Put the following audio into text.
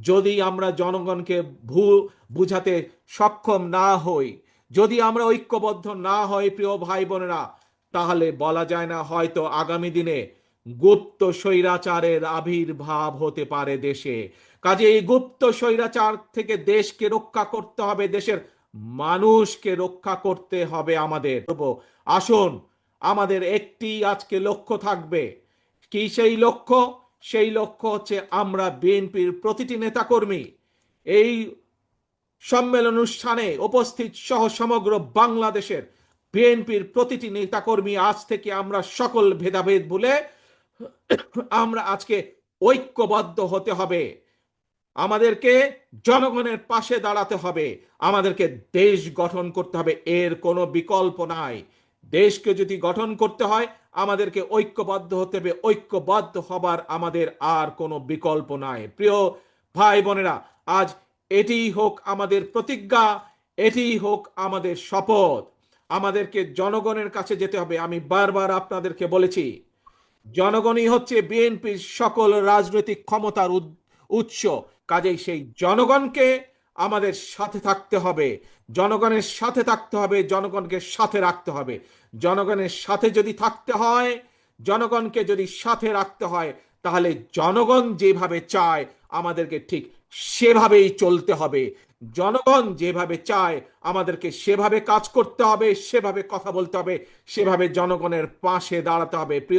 যদি আমরা জনগণকে ভু, বুঝাতে সক্ষম না হই, যদি আমরা ঐক্যবদ্ধ না হই, প্রিয় ভাই বোনেরা তাহলে বলা যায় না হয়তো আগামী দিনে গুপ্ত স্বৈরাচারের আবির্ভাব হতে পারে দেশে। কাজে এই গুপ্ত স্বৈরাচার থেকে দেশকে রক্ষা করতে হবে, দেশের মানুষকে রক্ষা করতে হবে আমাদের। আসুন, আমাদের একটি আজকে লক্ষ্য থাকবে। কি সেই লক্ষ্য? সেই লক্ষ্য হচ্ছে আমরা বিএনপির প্রতিটি নেতাকর্মী এই সম্মেলন অনুষ্ঠানে উপস্থিত সহ সমগ্র বাংলাদেশের বিএনপির প্রতিটি নেতাকর্মী আজ থেকে আমরা সকল ভেদাভেদ বলে আমরা আজকে ঐক্যবদ্ধ হতে হবে। আমাদেরকে জনগণের পাশে দাঁড়াতে হবে। আমাদেরকে দেশ গঠন করতে হবে। এর কোনো বিকল্প নাই। দেশকে যদি গঠন করতে হয়, আমাদেরকে ঐক্যবদ্ধ হতে হবে। ঐক্যবদ্ধ হবার আমাদের আর কোনো বিকল্প নাই। প্রিয় ভাই বোনেরা, আজ এটিই হোক আমাদের প্রতিজ্ঞা, এটিই হোক আমাদের শপথ। আমাদেরকে জনগণের কাছে যেতে হবে। আমি বারবার আপনাদেরকে বলেছি, জনগণই হচ্ছে বিএনপির সকল রাজনৈতিক ক্ষমতার উৎস। কাজেই সেই জনগণকে আমাদের সাথে থাকতে হবে। জনগণের সাথে থাকতে হবে, জনগণকে সাথে রাখতে হবে। জনগণের সাথে যদি থাকতে হয়, জনগণকে যদি সাথে রাখতে হয়, তাহলে জনগণ যেভাবে চায়, আমাদেরকে ঠিক সেভাবেই চলতে হবে। জনগণ যেভাবে চায়, আমাদেরকে সেভাবে কাজ করতে হবে, সেভাবে কথা বলতে হবে, সেভাবে জনগণের পাশে দাঁড়াতে হবে।